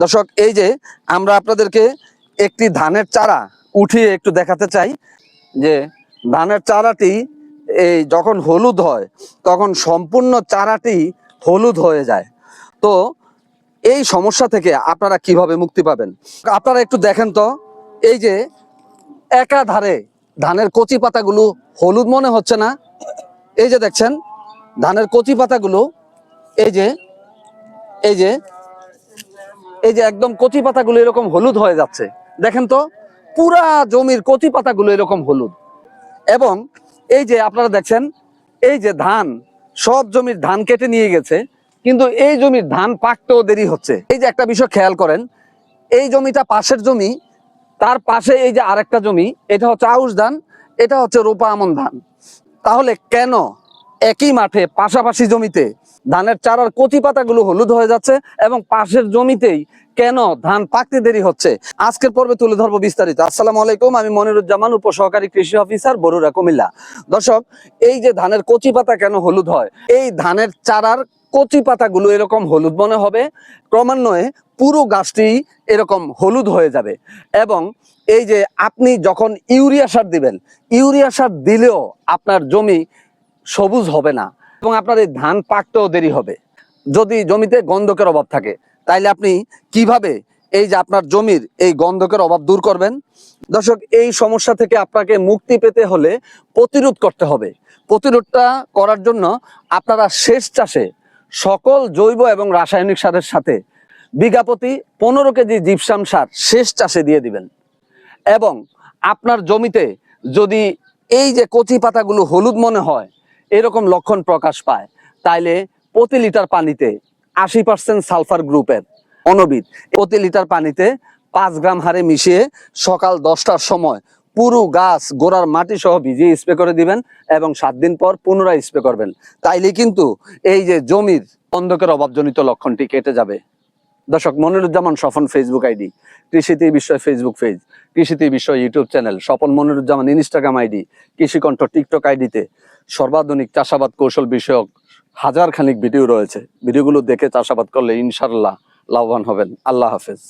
দর্শক, এই যে আমরা আপনাদেরকে একটি ধানের চারা উঠিয়ে একটু দেখাতে চাই যে ধানের চারাটি এই যখন হলুদ হয়, তখন সম্পূর্ণ চারাটি হলুদ হয়ে যায়। তো এই সমস্যা থেকে আপনারা কীভাবে মুক্তি পাবেন? আপনারা একটু দেখেন তো, এই যে একাধারে ধানের কচি পাতাগুলো হলুদ মনে হচ্ছে না? এই যে দেখছেন, ধানের কচি পাতাগুলো, এই যে এই যে এই যে একদম কচি পাতাগুলো এরকম হলুদ হয়ে যাচ্ছে, দেখেন তো, পুরা জমির কচি পাতাগুলো এরকম হলুদ। এবং এই যে আপনারা দেখছেন, এই যে ধান, সব জমির ধান কেটে নিয়ে গেছে, কিন্তু এই জমির ধান পাকতেও দেরি হচ্ছে। এই যে একটা বিষয় খেয়াল করেন, এই জমিটা পাশের জমি, তার পাশে এই যে আরেকটা জমি, এটা হচ্ছে আউশ ধান, এটা হচ্ছে রোপা আমন ধান। তাহলে কেন একই মাঠে পাশাপাশি জমিতে ধানের চারার কচি পাতাগুলো হলুদ হয়ে যাচ্ছে এবং পাশের জমিতেই কেন ধান পাকতে দেরি হচ্ছে? আজকের পর্বে তুলে ধরবো বিস্তারিত। আসসালাম আলাইকুম, আমি মনিরুজ্জামান, উপসহকারী কৃষি অফিসার বরুরা কুমিল্লা। দর্শক, এই যে ধানের কচি পাতা কেন হলুদ হয়? এই ধানের চারার কচি পাতাগুলো এরকম হলুদ মনে হবে। ক্রমান্বয়ে পুরো গাছটি এরকম হলুদ হয়ে যাবে এবং এই যে আপনি যখন ইউরিয়া সার দিবেন, ইউরিয়া সার দিলেও আপনার জমি সবুজ হবে না। এবং আপনার এই ধান পাকতেও দেরি হবে। যদি জমিতে গন্ধকের অভাব থাকে, তাইলে আপনি কীভাবে এই যে আপনার জমির এই গন্ধকের অভাব দূর করবেন? দর্শক, এই সমস্যা থেকে আপনাকে মুক্তি পেতে হলে প্রতিরোধ করতে হবে। প্রতিরোধটা করার জন্য আপনারা শেষ চাষে সকল জৈব এবং রাসায়নিক সারের সাথে বিঘা প্রতি পনেরো কেজি জিপসাম সার শেষ চাষে দিয়ে দিবেন। এবং আপনার জমিতে যদি এই যে কচি পাতাগুলো হলুদ মনে হয় এরকম লক্ষণ প্রকাশ পায়। তাইলে প্রতি লিটার পানিতে আশি পার্সেন্ট সালফার গ্রুপের অনবিদ প্রতি লিটার পানিতে পাঁচ গ্রাম হারে মিশিয়ে সকাল দশটার সময় পুরো গাছ গোড়ার মাটি সহ ভিজিয়ে স্প্রে করে দিবেন এবং সাত দিন পর পুনরায় স্প্রে করবেন। তাইলে কিন্তু এই যে জমির অন্ধকের অভাবজনিত লক্ষণটি কেটে যাবে। দর্শক, মনিরুজ্জামান স্বপন ফেসবুক আইডি, কৃষিতে বিষয় ফেসবুক পেজ কৃষিতে বিষয় YouTube channel Swapan Moniruzzaman Instagram ID, Krishikantha TikTok আইডিতে সর্বাধুনিক চাষাবাদ কৌশল বিষয়ক হাজার খানিক ভিডিও রয়েছে ভিডিওগুলো দেখে চাষাবাদ করলে ইনশাল্লাহ লাভবান হবেন। আল্লাহ হাফেজ।